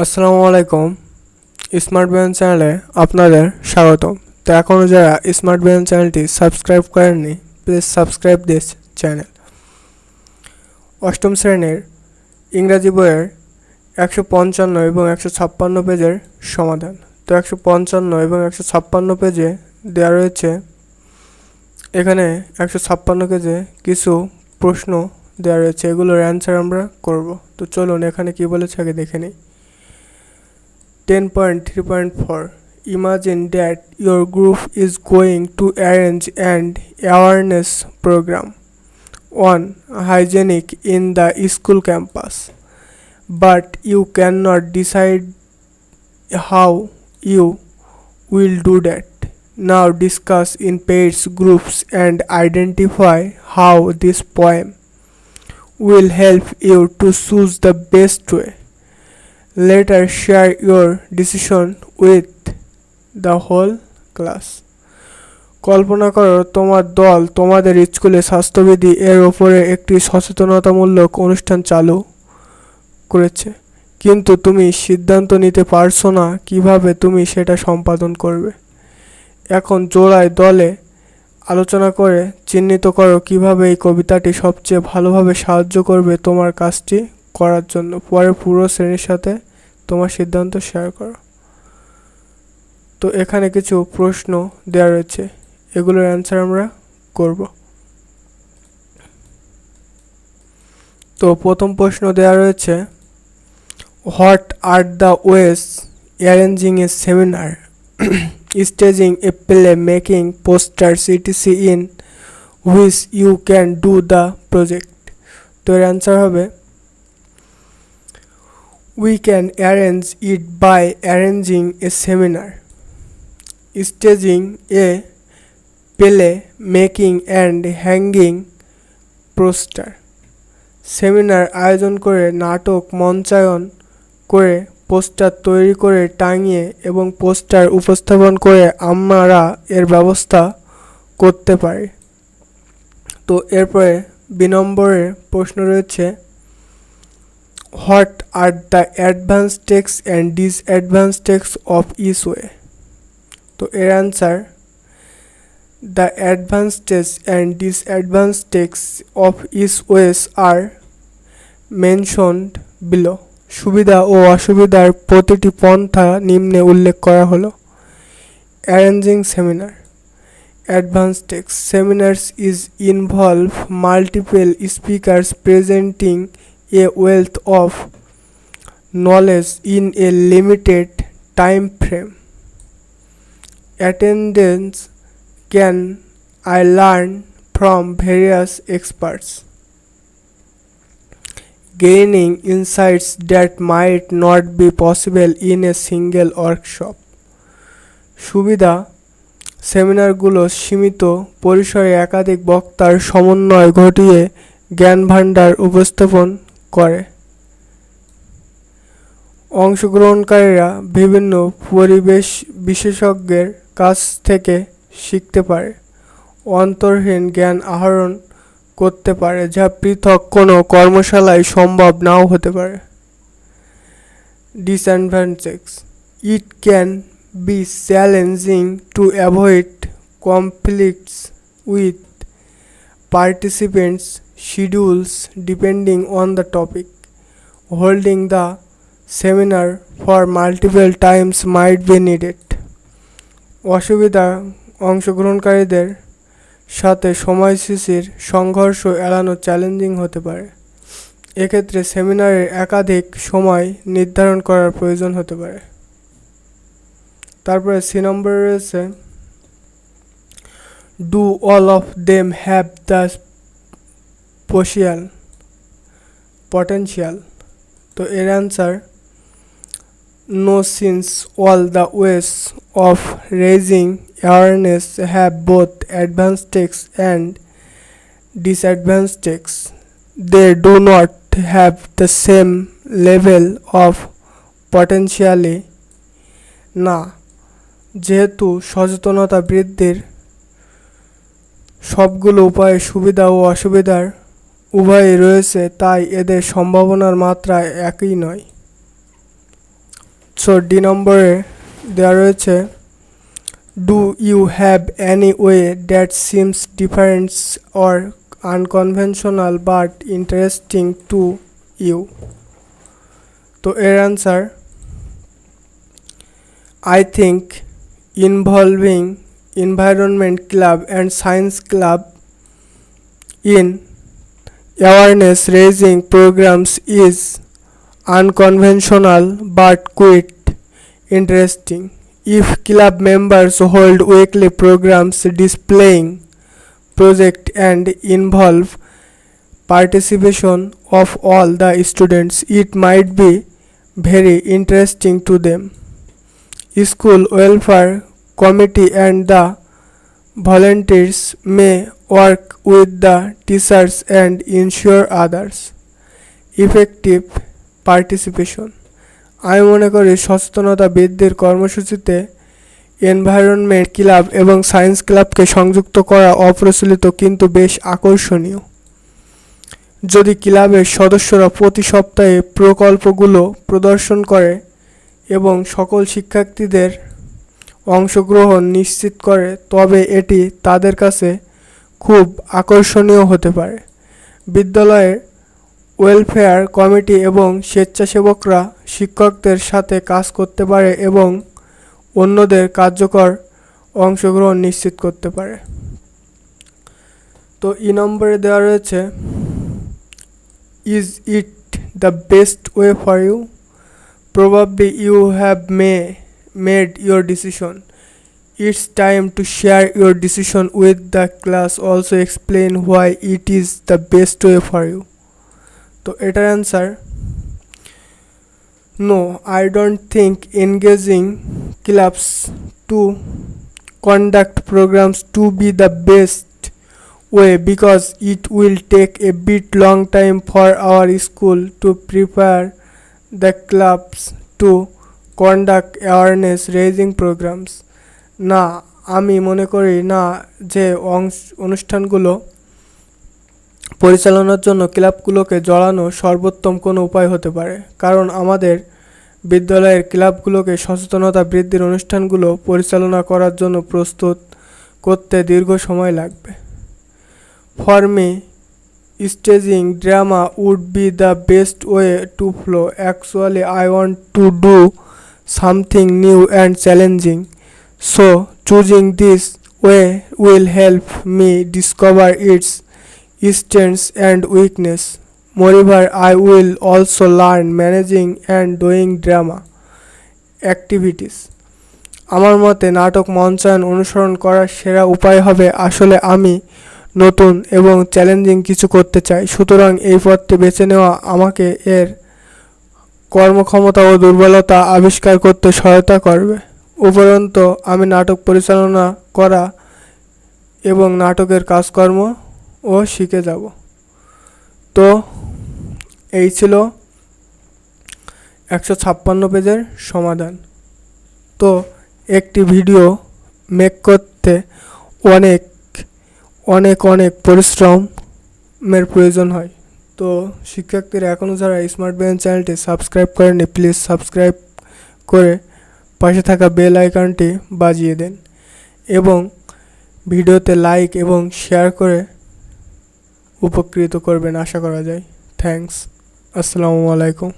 আসসালামু আলাইকুম smart ban চ্যানেলে আপনাদের স্বাগতম। তো এখনও যারা স্মার্ট ব্যান চ্যানেলটি সাবস্ক্রাইব করেননি প্লিজ সাবস্ক্রাইব দিস চ্যানেল অষ্টম শ্রেণির ইংরাজি বইয়ের একশো পঞ্চান্ন এবং একশো ছাপ্পান্ন পেজের সমাধান। তো একশো পঞ্চান্ন এবং একশো ছাপ্পান্ন পেজে দেওয়া রয়েছে, এখানে একশো ছাপ্পান্ন পেজে কিছু প্রশ্ন দেওয়া রয়েছে, এগুলোর অ্যান্সার আমরা করব। তো চলুন এখানে কি বলেছে আগে দেখে নিই। 10.3.4 Imagine that your group is going to arrange an awareness program on hygienic in the school campus, but you cannot decide how you will do that. Now discuss in pairs groups and identify how this poem will help you to choose the best way. Later share your decision with the whole class. কল্পনা করো, তোমার দল তোমাদের স্কুলে স্বাস্থ্যবিধি এর ওপরে একটি সচেতনতামূলক অনুষ্ঠান চালু করেছে কিন্তু তুমি সিদ্ধান্ত নিতে পারছ না কীভাবে তুমি সেটা সম্পাদন করবে এখন জোড়ায় দলে আলোচনা করে চিহ্নিত করো কীভাবে এই কবিতাটি সবচেয়ে ভালোভাবে সাহায্য করবে তোমার কাজটি করার জন্য পরে পুরো শ্রেণির সাথে তোমার সিদ্ধান্ত শেয়ার করো। তো এখানে কিছু প্রশ্ন দেওয়া রয়েছে, এগুলোর অ্যান্সার আমরা করব। তো প্রথম প্রশ্ন দেওয়া রয়েছে what are the ways arranging a seminar staging a play making poster CTC in which you can do the project তো এর অ্যান্সার হবে We can arrange it by arranging a seminar, staging a play, making and hanging poster. Seminar আয়োজন করে নাটক মঞ্চায়ন করে poster তৈরি করে টাঙিয়ে এবং পোস্টার উপস্থাপন করে আমরা এর ব্যবস্থা করতে পারি তো এরপরে বি নম্বরের প্রশ্ন রয়েছে what are the advantages and disadvantages of these ways তো এর answer the advantages and disadvantages of these ways are mentioned below সুবিধা ও অসুবিধার প্রতিটি পন্থা নিম্নে উল্লেখ করা হলো। Arranging seminar advantages seminars is involve multiple speakers presenting a wealth of knowledge in a limited time frame. Attendance can I learn from various experts, gaining insights that might not be possible in a single workshop. সুবিধা সেমিনারগুলো সীমিত পরিসরে একাধিক বক্তার সমন্বয় ঘটিয়ে জ্ঞান ভাণ্ডার উপস্থাপন করে। অংশগ্রহণকারীরা বিভিন্ন পরিবেশ বিশেষজ্ঞের কাছ থেকে শিখতে পারে, অন্তর্হীন জ্ঞান আহরণ করতে পারে, যা পৃথক কোনো কর্মশালায় সম্ভব নাও হতে পারে। Disadvantage it can be challenging to avoid conflicts with participants' schedules depending on the topic. Holding the seminar for multiple times might be needed. অসুবিধা অংশগ্রহণকারীদের সাথে সময়সূচির সংঘর্ষ এড়ানো চ্যালেঞ্জিং হতে পারে এক্ষেত্রে সেমিনারের একাধিক সময় নির্ধারণ করার প্রয়োজন হতে পারে তারপরে সি নম্বরে রয়েছে do all of them have the potential potential. তো এর answer no since all the ways of raising awareness have both advantages and disadvantages they do not have the same level of potentially না. যেহেতু সচেতনতা বৃদ্ধির সবগুলো উপায়ে সুবিধা ও অসুবিধার উভয়ই রয়েছে, তাই এদের সম্ভাবনার মাত্রা একই নয়। সো ডি নম্বরে দেওয়া রয়েছে do you have any way that seems different or unconventional but interesting to you তো এর answer I think involving environment club and science club in awareness raising programs is unconventional but quite interesting. If club members hold weekly programs displaying project and involve participation of all the students, it might be very interesting to them. School welfare committee and the volunteers may work with the teachers and ensure others effective participation. আমি মনে করি সচেতনতা বৃদ্ধির কর্মসূচিতে environment club এবং science ক্লাবকে সংযুক্ত করা অপ্রচলিত কিন্তু বেশ আকর্ষণীয়। যদি ক্লাবের সদস্যরা প্রতি সপ্তাহে প্রকল্পগুলো প্রদর্শন করে এবং সকল শিক্ষার্থীদের অংশগ্রহণ নিশ্চিত করে, তবে এটি তাদের কাছে খুব আকর্ষণীয় হতে পারে। বিদ্যালয়ের ওয়েলফেয়ার কমিটি এবং স্বেচ্ছাসেবকরা শিক্ষকদের সাথে কাজ করতে পারে এবং অন্যদের কার্যকর অংশগ্রহণ নিশ্চিত করতে পারে। তো ই নম্বরে দেওয়া রয়েছে, is it the best way for you? Probably you have may made your decision. It's time to share your decision with the class. Also explain why it is the best way for you. তো এটার answer no I don't think engaging clubs to conduct programs to be the best way because it will take a bit long time for our school to prepare the clubs to conduct awareness raising programs না, আমি মনে করি না যে অনুষ্ঠানগুলো পরিচালনার জন্য ক্লাবগুলোকে জড়ানো সর্বোত্তম কোনো উপায় হতে পারে। কারণ আমাদের বিদ্যালয়ের ক্লাবগুলোকে সচেতনতা বৃদ্ধির অনুষ্ঠানগুলো পরিচালনা করার জন্য প্রস্তুত করতে দীর্ঘ সময় লাগবে। For me staging drama would be the best way to flow. Actually, i want to do something new and challenging. So, choosing this way will help me discover its strengths and weakness. Moreover, I will also learn managing and doing drama activities. আমার মতে নাটক মঞ্চায়ন অনুসরণ করার সেরা উপায় হবে আসলে আমি নতুন এবং চ্যালেঞ্জিং কিছু করতে চাই সুতরাং এই পথটি বেছে নেওয়া আমাকে এর কর্মক্ষমতা ও দুর্বলতা আবিষ্কার করতে সহায়তা করবে। উপরন্ত আমি নাটক পরিচালনা করা এবং নাটকের কাজকর্ম ও শিখে যাব। তো, এই ছিল একশো ছাপ্পান্ন পেজের সমাধান। তো, একটি ভিডিও মেক করতে অনেক অনেক অনেক পরিশ্রমের প্রয়োজন হয়। তো শিক্ষার্থীরা এখনও যারা স্মার্ট ব্রেন চ্যানেলটি সাবস্ক্রাইব করেনি প্লিজ সাবস্ক্রাইব করে পাশে থাকা বেল আইকনটি বাজিয়ে দেন এবং ভিডিওতে লাইক এবং শেয়ার করে উপকৃত করবেন, আশা করা যায়। থ্যাংকস আসসালামু আলাইকুম।